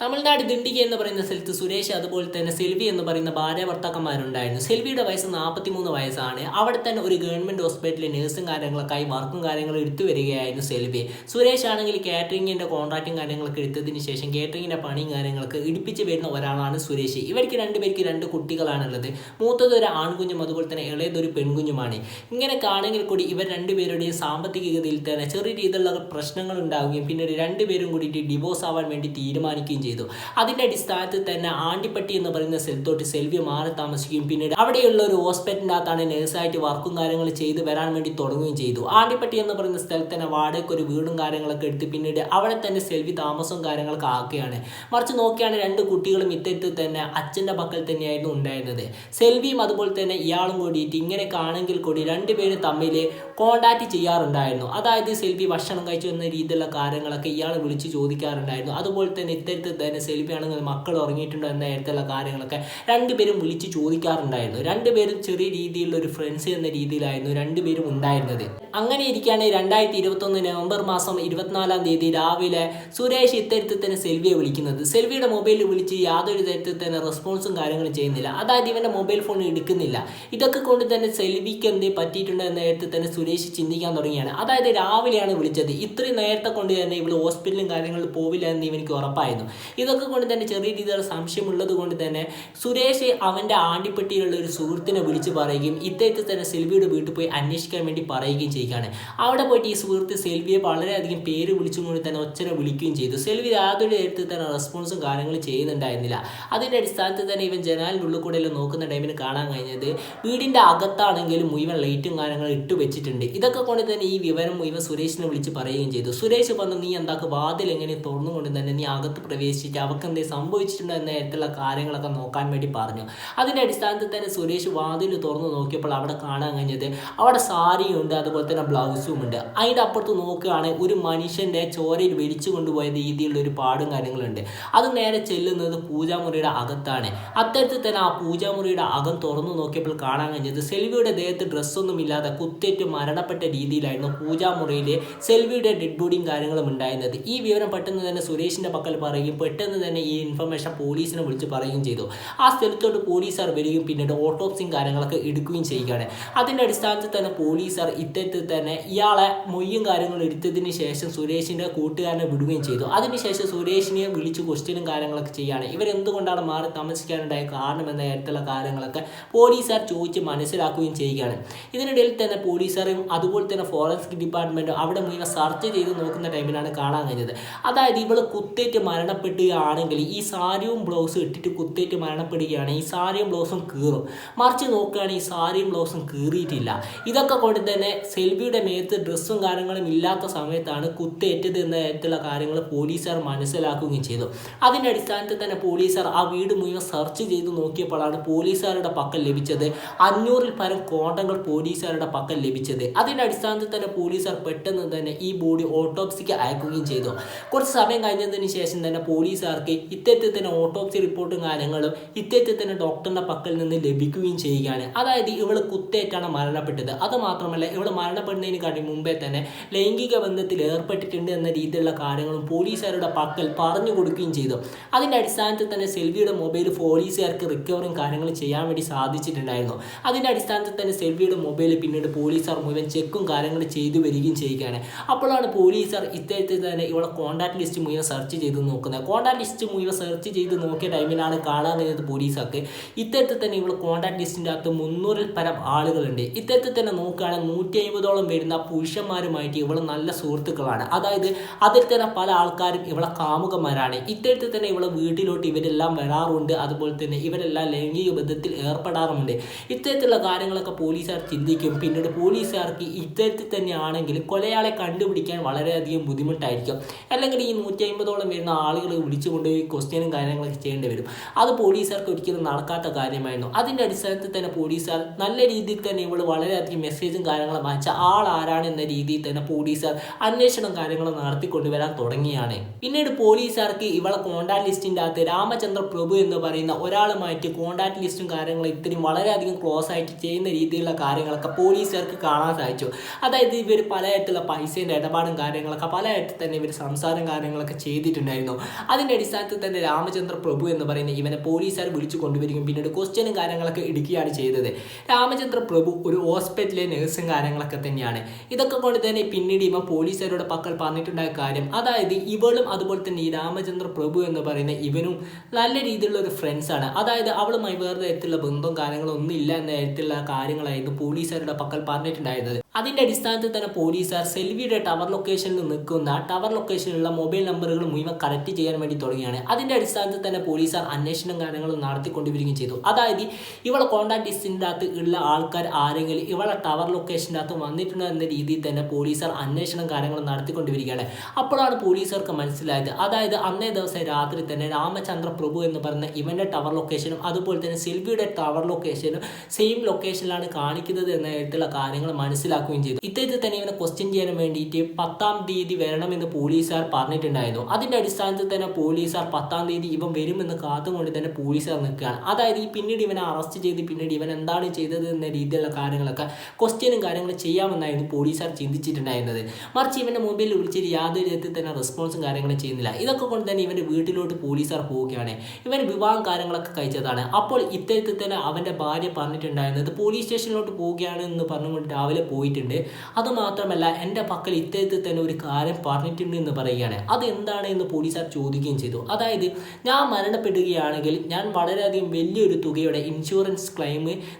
തമിഴ്നാട് ദിണ്ടിഗ എന്ന് പറയുന്ന സ്ഥലത്ത് സുരേഷ് അതുപോലെ തന്നെ സെൽവി എന്ന് പറയുന്ന ഭാര്യ ഭർത്താക്കന്മാരുണ്ടായിരുന്നു സെൽവിയുടെ വയസ്സ് നാൽപ്പത്തിമൂന്ന് വയസ്സാണ്. അവിടെ തന്നെ ഒരു ഗവൺമെന്റ് ഹോസ്പിറ്റലിൽ നഴ്സും കാര്യങ്ങളൊക്കെയായി വർക്കും കാര്യങ്ങളും എടുത്തു വരികയായിരുന്നു സെൽവി. സുരേഷ് ആണെങ്കിൽ കാറ്ററിംഗിന്റെ കോൺട്രാക്റ്റും കാര്യങ്ങളൊക്കെ എടുത്തതിന് ശേഷം കാറ്ററിംഗിന്റെ പണിയും കാര്യങ്ങളൊക്കെ ഇടിപ്പിച്ച് വരുന്ന ഒരാളാണ് സുരേഷ്. ഇവർക്ക് രണ്ടുപേർക്ക് രണ്ട് കുട്ടികളാണുള്ളത്. മൂത്തത് ഒരു ആൺകുഞ്ഞും അതുപോലെ തന്നെ ഇളയതൊരു പെൺകുഞ്ഞുമാണ്. ഇങ്ങനെ കാണെങ്കിൽ കൂടി ഇവർ രണ്ടുപേരുടെയും സാമ്പത്തികതയിൽ തന്നെ ചെറിയ രീതിയിലുള്ള പ്രശ്നങ്ങൾ ഉണ്ടാവുകയും പിന്നീട് രണ്ടുപേരും കൂടിയിട്ട് ഡിവോഴ്സ് ആവാൻ വേണ്ടി തീരുമാനിക്കുകയും ചെയ്തു. അതിന്റെ അടിസ്ഥാനത്തിൽ തന്നെ ആണ്ടിപ്പട്ടി എന്ന് പറയുന്ന സ്ഥലത്തോട്ട് സെൽവി മാറി താമസിക്കുകയും പിന്നീട് അവിടെയുള്ള ഒരു ഹോസ്പിറ്റലിന്റെ അകത്താണ് നേഴ്സായിട്ട് വർക്കും കാര്യങ്ങൾ ചെയ്ത് വരാൻ വേണ്ടി തുടങ്ങുകയും ചെയ്തു. ആണ്ടിപ്പട്ടി എന്ന് പറയുന്ന സ്ഥലത്ത് തന്നെ വാടകയ്ക്ക് ഒരു വീടും കാര്യങ്ങളൊക്കെ എടുത്ത് പിന്നീട് അവിടെ തന്നെ സെൽവി താമസവും കാര്യങ്ങളൊക്കെ ആക്കുകയാണ്. മറിച്ച് നോക്കിയാണ് രണ്ട് കുട്ടികളും ഇത്തരത്തിൽ തന്നെ അച്ഛന്റെ പക്കൽ തന്നെയായിരുന്നു ഉണ്ടായിരുന്നത്. സെൽവിയും അതുപോലെ തന്നെ ഇയാളും കൂടിയിട്ട് ഇങ്ങനെ ആണെങ്കിൽ കൂടി രണ്ടുപേരും തമ്മിൽ കോണ്ടാക്ട് ചെയ്യാറുണ്ടായിരുന്നു. അതായത് സെൽവി ഭക്ഷണം കഴിച്ചു എന്ന രീതിയിലുള്ള കാര്യങ്ങളൊക്കെ ഇയാൾ വിളിച്ച് ചോദിക്കാറുണ്ടായിരുന്നു. അതുപോലെ തന്നെ ഇത്തരത്തിൽ തന്നെ സെൽവി ആണെങ്കിൽ മക്കൾ ഉറങ്ങിയിട്ടുണ്ടോ? എന്ന നേരത്തെയുള്ള കാര്യങ്ങളൊക്കെ രണ്ടുപേരും വിളിച്ച് ചോദിക്കാറുണ്ടായിരുന്നു. രണ്ടുപേരും ചെറിയ രീതിയിലുള്ള ഒരു ഫ്രണ്ട്സ് എന്ന രീതിയിലായിരുന്നു രണ്ടുപേരും ഉണ്ടായിരുന്നത്. അങ്ങനെ ഇരിക്കുകയാണ് രണ്ടായിരത്തി ഇരുപത്തൊന്ന് നവംബർ മാസം ഇരുപത്തിനാലാം തീയതി രാവിലെ സുരേഷ് ഇത്തരത്തിൽ തന്നെ സെൽവിയെ വിളിക്കുന്നത്. സെൽവിയുടെ മൊബൈലിൽ വിളിച്ച് യാതൊരു തരത്തിൽ തന്നെ റെസ്പോൺസും കാര്യങ്ങളും ചെയ്യുന്നില്ല. അതായത് ഇവന്റെ മൊബൈൽ ഫോൺ എടുക്കുന്നില്ല. ഇതൊക്കെ കൊണ്ട് തന്നെ സെൽവിക്ക് എന്ത് പറ്റിയിട്ടുണ്ടോ എന്ന നേരത്തെ തന്നെ സുരേഷ് ചിന്തിക്കാൻ തുടങ്ങിയാണ്. അതായത് രാവിലെയാണ് വിളിച്ചത്. ഇത്രയും നേരത്തെ കൊണ്ട് തന്നെ ഇവൾ ഹോസ്പിറ്റലും കാര്യങ്ങളിൽ പോവില്ല എന്ന് ഇവനിക്ക് ഉറപ്പായിരുന്നു. ഇതൊക്കെ കൊണ്ട് തന്നെ ചെറിയ രീതിയിലുള്ള സംശയമുള്ളത് കൊണ്ട് തന്നെ സുരേഷ് അവന്റെ ആണ്ടിപ്പെട്ടിയിലുള്ള ഒരു സുഹൃത്തിനെ വിളിച്ച് പറയുകയും ഇദ്ദേഹത്തെ തന്നെ സെൽവിയുടെ വീട്ടിൽ പോയി അന്വേഷിക്കാൻ വേണ്ടി പറയുകയും ചെയ്യുകയാണ് അവിടെ പോയിട്ട് ഈ സുഹൃത്ത് സെൽവിയെ വളരെയധികം പേര് വിളിച്ചുകൊണ്ട് തന്നെ ഒച്ചര വിളിക്കുകയും ചെയ്തു. സെൽവി യാതൊരു നേരത്തിൽ തന്നെ റെസ്പോൺസും കാര്യങ്ങളും ചെയ്യുന്നുണ്ടായിരുന്നില്ല. അതിന്റെ അടിസ്ഥാനത്തിൽ തന്നെ ഇവൻ ജനാലിന്റെ ഉള്ളിൽ കൂടെ എല്ലാം നോക്കുന്ന ടൈമിന് കാണാൻ കഴിഞ്ഞത്. വീടിന്റെ അകത്താണെങ്കിലും മുഴുവൻ ലൈറ്റും കാര്യങ്ങളും ഇട്ട് വെച്ചിട്ടുണ്ട്. ഇതൊക്കെ കൊണ്ട് തന്നെ ഈ വിവരം മുഴുവൻ സുരേഷിനെ വിളിച്ച് പറയുകയും ചെയ്തു. സുരേഷ് വന്ന് നീ എന്താക്ക് വാതിൽ എങ്ങനെ തുറന്നുകൊണ്ട് തന്നെ നീ അകത്ത് പ്രവേശിച്ചിട്ട് അവർക്ക് എന്തേ സംഭവിച്ചിട്ടുണ്ടോ എന്ന തരത്തിലുള്ള കാര്യങ്ങളൊക്കെ നോക്കാൻ വേണ്ടി പറഞ്ഞു. അതിന്റെ അടിസ്ഥാനത്തിൽ തന്നെ സുരേഷ് വാതിൽ തുറന്നു നോക്കിയപ്പോൾ അവിടെ കാണാൻ കഴിഞ്ഞത് അവിടെ സാരിയുണ്ട് അതുപോലെ തന്നെ ബ്ലൗസും ഉണ്ട്. അതിന്റെ അപ്പുറത്ത് നോക്കുകയാണെങ്കിൽ ഒരു മനുഷ്യന്റെ ചോരയിൽ വലിച്ചു കൊണ്ടുപോയ രീതിയിലുള്ള ഒരു പാടും കാര്യങ്ങളുണ്ട്. അത് നേരെ ചെല്ലുന്നത് പൂജാമുറിയുടെ അകത്താണ്. അത്തരത്തിൽ തന്നെ ആ പൂജാമുറിയുടെ അകം തുറന്നു നോക്കിയപ്പോൾ കാണാൻ കഴിഞ്ഞത് സെൽവിയുടെ ദേഹത്ത് ഡ്രസ്സൊന്നും ഇല്ലാതെ കുത്തേറ്റ് മരണപ്പെട്ട രീതിയിലായിരുന്നു പൂജാമുറിയിൽ സെൽവിയുടെ ഡെഡ് ബോഡിയും കാര്യങ്ങളും ഉണ്ടായിരുന്നത്. ഈ വിവരം പെട്ടെന്ന് തന്നെ സുരേഷിന്റെ പക്കൽ പറയുകയും പെട്ടെന്ന് തന്നെ ഈ ഇൻഫർമേഷൻ പോലീസിനെ വിളിച്ച് പറയുകയും ചെയ്തു. ആ സ്ഥലത്തോട്ട് പോലീസുകാർ വരികയും പിന്നീട് ഓട്ടോപ്സിയും കാര്യങ്ങളൊക്കെ എടുക്കുകയും ചെയ്യുകയാണ്. അതിന്റെ അടിസ്ഥാനത്തിൽ തന്നെ പോലീസുകാർ ഇത്തരത്തിൽ തന്നെ ഇയാളെ മൊയ്യും കാര്യങ്ങളും എടുത്തതിന് ശേഷം സുരേഷിന്റെ കൂട്ടുകാരനെ വിടുകയും ചെയ്തു. അതിനുശേഷം സുരേഷിനെ വിളിച്ച് ക്വസ്റ്റ്യനും കാര്യങ്ങളൊക്കെ ചെയ്യുകയാണ്. ഇവരെന്തുകൊണ്ടാണ് മാറി താമസിക്കാനുണ്ടായ കാരണം എന്ന തരത്തിലുള്ള കാര്യങ്ങളൊക്കെ പോലീസുകാർ ചോദിച്ച് മനസ്സിലാക്കുകയും ചെയ്യുകയാണ്. ഇതിനിടയിൽ തന്നെ പോലീസുകാരും അതുപോലെ തന്നെ ഫോറൻസിക് ഡിപ്പാർട്ട്മെന്റും അവിടെ മുഴുവൻ സെർച്ച് ചെയ്ത് നോക്കുന്ന ടൈമിലാണ് കാണാൻ കഴിഞ്ഞത്. അതായത് ഇവൾ കുത്തേറ്റ് മരണപ്പെടുകയാണെങ്കിൽ ഈ സാരിയും ബ്ലൗസും ഇട്ടിട്ട് കുത്തേറ്റ് മരണപ്പെടുകയാണ്. ഈ സാരിയും ബ്ലൗസും കീറും. മറിച്ച് നോക്കുകയാണെങ്കിൽ ഈ സാരിയും ബ്ലൗസും കീറിയിട്ടില്ല. ഇതൊക്കെ കൊണ്ട് തന്നെ സെൽവിയുടെ മേത്ത് ഡ്രസ്സും കാര്യങ്ങളും ഇല്ലാത്ത സമയത്താണ് കുത്തേറ്റത് എന്ന തരത്തിലുള്ള കാര്യങ്ങൾ പോലീസുകാർ മനസ്സിലാക്കുകയും ചെയ്തു. അതിന്റെ അടിസ്ഥാനത്തിൽ തന്നെ പോലീസുകാർ ആ വീട് മുഴുവൻ സെർച്ച് ചെയ്ത് നോക്കിയപ്പോഴാണ് പോലീസുകാരുടെ പക്കൽ ലഭിച്ചത് അഞ്ഞൂറിൽ പരം കോണ്ടങ്ങൾ പോലീസുകാരുടെ പക്കൽ ലഭിച്ചത്. അതിന്റെ അടിസ്ഥാനത്തിൽ തന്നെ പോലീസുകാർ പെട്ടെന്ന് തന്നെ ഈ ബോഡി ഓട്ടോപ്സിക്ക് അയക്കുകയും ചെയ്തു. കുറച്ച് സമയം കഴിഞ്ഞതിന് ശേഷം തന്നെ പോലീസുകാർക്ക് ഇത്തരത്തിൽ തന്നെ ഓട്ടോപ്സി റിപ്പോർട്ടും കാര്യങ്ങളും ഇത്തരത്തിൽ തന്നെ ഡോക്ടറിന്റെ പക്കൽ നിന്ന് ലഭിക്കുകയും ചെയ്യുകയാണ്. അതായത് ഇവൾ കുത്തേറ്റാണ് മരണപ്പെട്ടത്. അത് മാത്രമല്ല ഇവൾ മരണപ്പെടുന്നതിന് കാട്ടി മുമ്പേ തന്നെ ലൈംഗിക ബന്ധത്തിൽ ഏർപ്പെട്ടിട്ടുണ്ട് എന്ന രീതിയിലുള്ള കാര്യങ്ങളും പോലീസുകാരുടെ പക്കൽ പറഞ്ഞു കൊടുക്കുകയും ചെയ്തു. അതിന്റെ അടിസ്ഥാനത്തിൽ തന്നെ സെൽവിയുടെ മൊബൈൽ പോലീസുകാർക്ക് റിക്കവറും കാര്യങ്ങൾ ചെയ്യാൻ വേണ്ടി സാധിച്ചിട്ടുണ്ടായിരുന്നു. അതിന്റെ അടിസ്ഥാനത്തിൽ തന്നെ സെൽവിയുടെ മൊബൈൽ പിന്നീട് പോലീസുകാർ മുഴുവൻ ചെക്കും കാര്യങ്ങൾ ചെയ്തു വരികയും ചെയ്യുകയാണ്. അപ്പോഴാണ് പോലീസുകാർ ഇത്തരത്തിൽ തന്നെ ഇവിടെ കോൺടാക്ട് ലിസ്റ്റ് മുഴുവൻ സെർച്ച് ചെയ്ത് നോക്കുന്നത്. കോൺടാക്ട് ലിസ്റ്റ് മുഴുവൻ സെർച്ച് ചെയ്ത് നോക്കിയ ടൈമിലാണ് കാണാൻ കഴിയുന്നത് പോലീസുകാർക്ക് ഇത്തരത്തിൽ തന്നെ ഇവിടെ കോൺടാക്ട് ലിസ്റ്റിന്റെ അകത്ത് മുന്നൂറിൽ പരം ആളുകളുണ്ട്. ഇത്തരത്തിൽ തന്നെ നോക്കുകയാണെങ്കിൽ നൂറ്റി വരുന്ന പുരുഷന്മാരുമായിട്ട് ഇവൾ നല്ല സുഹൃത്തുക്കളാണ്. അതായത് അതിൽ തന്നെ പല ആൾക്കാരും ഇവളെ കാമുകന്മാരാണ്. ഇത്തരത്തിൽ തന്നെ ഇവളെ വീട്ടിലോട്ട് ഇവരെല്ലാം വരാറുണ്ട്. അതുപോലെ തന്നെ ഇവരെല്ലാം ലൈംഗിക ബന്ധത്തിൽ ഏർപ്പെടാറുമുണ്ട്. ഇത്തരത്തിലുള്ള കാര്യങ്ങളൊക്കെ പോലീസുകാർ ചിന്തിക്കും. പിന്നീട് പോലീസുകാർക്ക് ഇത്തരത്തിൽ തന്നെയാണെങ്കിൽ കൊലയാളെ കണ്ടുപിടിക്കാൻ വളരെയധികം ബുദ്ധിമുട്ടായിരിക്കും. അല്ലെങ്കിൽ ഈ നൂറ്റി അമ്പതോളം വരുന്ന ആളുകൾ വിളിച്ചു കൊണ്ടുപോയി ക്വസ്റ്റ്യനും കാര്യങ്ങളൊക്കെ ചെയ്യേണ്ടി വരും. അത് പോലീസുകാർക്ക് ഒരിക്കലും നടക്കാത്ത കാര്യമായിരുന്നു. അതിന്റെ അടിസ്ഥാനത്തിൽ തന്നെ പോലീസുകാർ നല്ല രീതിയിൽ തന്നെ ഇവൾ വളരെയധികം മെസ്സേജും കാര്യങ്ങളും അയച്ച ആൾ ആരാണ് എന്ന രീതിയിൽ തന്നെ പോലീസുകാർ അന്വേഷണം കാര്യങ്ങൾ നടത്തിക്കൊണ്ടുവരാൻ തുടങ്ങിയാണ്. പിന്നീട് പോലീസുകാർക്ക് ഇവളെ കോണ്ടാക്ട് ലിസ്റ്റിന്റെ അകത്ത് രാമചന്ദ്ര പ്രഭു എന്ന് പറയുന്ന ഒരാളുമായിട്ട് കോണ്ടാക്ട് ലിസ്റ്റും കാര്യങ്ങളും ഇത്രയും വളരെയധികം ക്ലോസ് ആയിട്ട് ചെയ്യുന്ന രീതിയിലുള്ള കാര്യങ്ങളൊക്കെ പോലീസുകാർക്ക് കാണാൻ സാധിച്ചു. അതായത് ഇവർ പലതരത്തിലുള്ള പൈസേന്റെ ഇടപാടും കാര്യങ്ങളൊക്കെ പലതരത്തിൽ തന്നെ ഇവർ സംസാരം കാര്യങ്ങളൊക്കെ ചെയ്തിട്ടുണ്ടായിരുന്നു. അതിന്റെ അടിസ്ഥാനത്തിൽ തന്നെ രാമചന്ദ്ര പ്രഭു എന്ന് പറയുന്ന ഇവനെ പോലീസുകാർ വിളിച്ചു കൊണ്ടുവരികയും പിന്നീട് ക്വസ്റ്റ്യനും കാര്യങ്ങളൊക്കെ ഇടുകയാണ് ചെയ്തത്. രാമചന്ദ്ര പ്രഭു ഒരു ഹോസ്പിറ്റലിലെ നഴ്സും കാര്യങ്ങളൊക്കെ തന്നെയാണ്. ഇതൊക്കെ കൊണ്ട് തന്നെ പിന്നീട് ഇവ പോലീസുകാരുടെ പക്കൽ പറഞ്ഞിട്ടുണ്ടായ കാര്യം അതായത് ഇവളും അതുപോലെ തന്നെ ഈ രാമചന്ദ്ര പ്രഭു എന്ന് പറയുന്ന ഇവനും നല്ല രീതിയിലുള്ള ഒരു ഫ്രണ്ട്സാണ് അതായത് അവളുമായി വേറെ തരത്തിലുള്ള ബന്ധവും കാര്യങ്ങളും ഒന്നും ഇല്ല എന്ന തരത്തിലുള്ള കാര്യങ്ങളായിരുന്നു പോലീസുകാരുടെ പക്കൽ പറഞ്ഞിട്ടുണ്ടായിരുന്നത്. അതിന്റെ അടിസ്ഥാനത്തിൽ തന്നെ പോലീസുകാർ സെൽവിയുടെ ടവർ ലൊക്കേഷനിൽ നിൽക്കുന്ന ടവർ ലൊക്കേഷനിലുള്ള മൊബൈൽ നമ്പറുകൾ മുഴുവൻ കറക്റ്റ് ചെയ്യാൻ വേണ്ടി തുടങ്ങിയാണ്. അതിന്റെ അടിസ്ഥാനത്തിൽ തന്നെ പോലീസുകാർ അന്വേഷണം കാര്യങ്ങളും നടത്തിക്കൊണ്ടുവരികയും ചെയ്തു. അതായത് ഇവളെ കോണ്ടാക്ട് ലിസ്റ്റിന്റെ അകത്ത് ഉള്ള ആൾക്കാർ ആരെങ്കിലും ഇവളെ ടവർ ലൊക്കേഷന്റെ അകത്ത് വന്നിട്ടുണ്ടോ എന്ന രീതിയിൽ തന്നെ പോലീസുകാർ അന്വേഷണം കാര്യങ്ങൾ നടത്തിക്കൊണ്ടിരിക്കുകയാണ്. അപ്പോഴാണ് പോലീസുകാർക്ക് മനസ്സിലായത്. അതായത് അന്നേ ദിവസം രാത്രി തന്നെ രാമചന്ദ്ര പ്രഭു എന്ന് പറയുന്ന ഇവന്റെ ടവർ ലൊക്കേഷനും അതുപോലെ തന്നെ സിൽവിയുടെ ടവർ ലൊക്കേഷനും സെയിം ലൊക്കേഷനിലാണ് കാണിക്കുന്നത് എന്ന തരത്തിലുള്ള കാര്യങ്ങൾ മനസ്സിലാക്കുകയും ചെയ്തു. ഇത്തരത്തിൽ തന്നെ ഇവനെ ക്വസ്റ്റ്യൻ ചെയ്യാൻ വേണ്ടിയിട്ട് പത്താം തീയതി വരണമെന്ന് പോലീസുകാർ പറഞ്ഞിട്ടുണ്ടായിരുന്നു. അതിന്റെ അടിസ്ഥാനത്തിൽ തന്നെ പോലീസുകാർ പത്താം തീയതി ഇവൻ വരുമെന്ന് കാത്തുകൊണ്ട് തന്നെ പോലീസുകാർ നിൽക്കുകയാണ്. അതായത് ഈ പിന്നീട് ഇവനെ അറസ്റ്റ് ചെയ്ത് പിന്നീട് ഇവൻ എന്താണ് ചെയ്തത് എന്ന രീതിയിലുള്ള കാര്യങ്ങളൊക്കെ ക്വസ്റ്റ്യനും കാര്യങ്ങളും ചെയ്യാമെന്നായിരുന്നു പോലീസുകാർ ചിന്തിച്ചിട്ടുണ്ടായിരുന്നത്. മറിച്ച് ഇവന്റെ മൊബൈലിൽ വിളിച്ചിട്ട് യാതൊരു വിധത്തിൽ തന്നെ റെസ്പോൺസും കാര്യങ്ങളും ചെയ്യുന്നില്ല. ഇതൊക്കെ കൊണ്ട് തന്നെ ഇവന്റെ വീട്ടിലോട്ട് പോലീസുകാർ പോവുകയാണ്. ഇവൻ വിവാഹം കാര്യങ്ങളൊക്കെ കഴിച്ചതാണ്. അപ്പോൾ ഇത്തരത്തിൽ തന്നെ അവന്റെ ഭാര്യ പറഞ്ഞിട്ടുണ്ടായിരുന്നത് പോലീസ് സ്റ്റേഷനിലോട്ട് പോവുകയാണ് എന്ന് പറഞ്ഞുകൊണ്ട് രാവിലെ പോയിട്ടുണ്ട്. അതുമാത്രമല്ല എന്റെ പക്കൽ ഇത്തരത്തിൽ തന്നെ ഒരു കാര്യം പറഞ്ഞിട്ടുണ്ട് എന്ന് പറയുകയാണ്. അത് എന്താണ് എന്ന് പോലീസുകാർ ചോദിക്കുകയും ചെയ്തു. അതായത് ഞാൻ മരണപ്പെടുകയാണെങ്കിൽ ഞാൻ വളരെയധികം വലിയൊരു തുകയുടെ ഇൻഷുറൻസ് ക്ലെയിം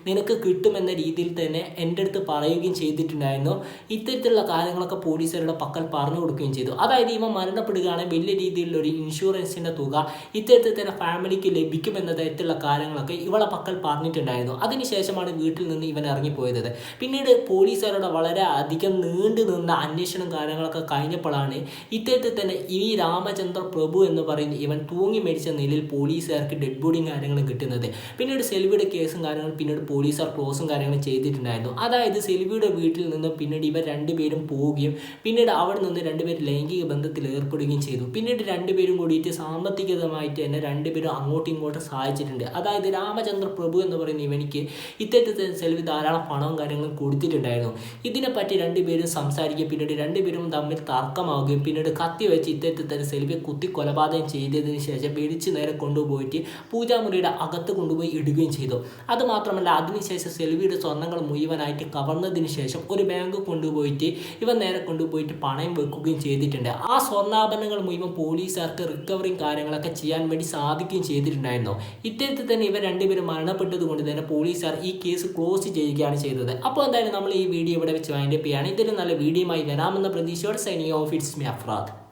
നിനക്ക് കിട്ടുമെന്ന രീതിയിൽ തന്നെ എന്റെ അടുത്ത് പറയുകയും ചെയ്തിട്ടുണ്ടായിരുന്നു ഇത്തരത്തിലുള്ള കാര്യങ്ങളൊക്കെ പോലീസുകാരുടെ പക്കൽ പറഞ്ഞു കൊടുക്കുകയും ചെയ്തു. അതായത് ഇവ മരണപ്പെടുകയാണെങ്കിൽ വലിയ രീതിയിലുള്ള ഒരു ഇൻഷുറൻസിന്റെ തുക ഇത്തരത്തിൽ തന്നെ ഫാമിലിക്ക് ലഭിക്കുമെന്ന തരത്തിലുള്ള കാര്യങ്ങളൊക്കെ ഇവളെ പക്കൽ പറഞ്ഞിട്ടുണ്ടായിരുന്നു. അതിനുശേഷമാണ് വീട്ടിൽ നിന്ന് ഇവൻ ഇറങ്ങിപ്പോയത്. പിന്നീട് പോലീസുകാരുടെ വളരെ അധികം നീണ്ടു നിന്ന അന്വേഷണം കാര്യങ്ങളൊക്കെ കഴിഞ്ഞപ്പോഴാണ് ഇത്തരത്തിൽ തന്നെ ഈ രാമചന്ദ്ര പ്രഭു എന്ന് പറയുന്ന ഇവൻ തൂങ്ങി മരിച്ച നിലയിൽ പോലീസുകാർക്ക് ഡെഡ് ബോഡിയും കാര്യങ്ങളും കിട്ടുന്നത്. പിന്നീട് സെൽവിയുടെ കേസും കാര്യങ്ങളും പിന്നീട് പോലീസുകാർ ക്ലോസും കാര്യങ്ങളും ചെയ്തിട്ടുണ്ടായിരുന്നു. അതായത് സെൽവിയുടെ വീട്ടിൽ നിന്ന് പിന്നീട് ഇവർ രണ്ടുപേരും പോവുകയും പിന്നീട് അവിടെ നിന്ന് രണ്ടുപേരും ലൈംഗിക ബന്ധത്തിൽ ഏർപ്പെടുകയും ചെയ്തു. പിന്നീട് രണ്ടുപേരും കൂടിയിട്ട് സാമ്പത്തികമായിട്ട് തന്നെ രണ്ടുപേരും അങ്ങോട്ടും ഇങ്ങോട്ടും സഹായിച്ചിട്ടുണ്ട്. അതായത് രാമചന്ദ്ര പ്രഭു എന്ന് പറയുന്ന ഇവനിക്ക് ഇത്തരത്തിൽ സെൽവി ധാരാളം പണവും കാര്യങ്ങളും കൊടുത്തിട്ടുണ്ടായിരുന്നു. ഇതിനെപ്പറ്റി രണ്ടുപേരും സംസാരിക്കുകയും പിന്നീട് രണ്ടുപേരും തമ്മിൽ തർക്കമാവുകയും പിന്നീട് കത്തി വെച്ച് ഇത്തരത്തിൽ സെൽവിയെ കുത്തി കൊലപാതകം ചെയ്തതിന് ശേഷം വെടിച്ച് നേരെ കൊണ്ടുപോയിട്ട് പൂജാമുറിയുടെ അകത്ത് കൊണ്ടുപോയി ഇടുകയും ചെയ്തു. അതുമാത്രമല്ല അതിനുശേഷം സെൽവിയുടെ സ്വർണങ്ങൾ മുഴുവനായിട്ട് കവർന്നതിന് ശേഷം ഒരു ബാങ്ക് കൊണ്ടുപോയിട്ട് ഇവൻ നേരെ കൊണ്ടുപോയിട്ട് പണയം വെക്കുകയും ചെയ്തിട്ടുണ്ട്. ആ സ്വർണാഭരണങ്ങൾ മുഴുവൻ പോലീസുകാർക്ക് റിക്കവറിയും കാര്യങ്ങളൊക്കെ ചെയ്യാൻ വേണ്ടി സാധിക്കുകയും ചെയ്തിട്ടുണ്ടായിരുന്നു. ഇത്തരത്തിൽ തന്നെ ഇവർ രണ്ടുപേരും മരണപ്പെട്ടത് കൊണ്ട് തന്നെ പോലീസുകാർ ഈ കേസ് ക്ലോസ് ചെയ്യുകയാണ് ചെയ്തത്. അപ്പോൾ എന്തായാലും നമ്മൾ ഈ വീഡിയോ ഇവിടെ വെച്ച് വൈൻഡപ്പ് ചെയ്യുകയാണ് ഇതിലും നല്ല ആയി വരാമെന്ന പ്രതീക്ഷയോടെ signing off it's me Afrad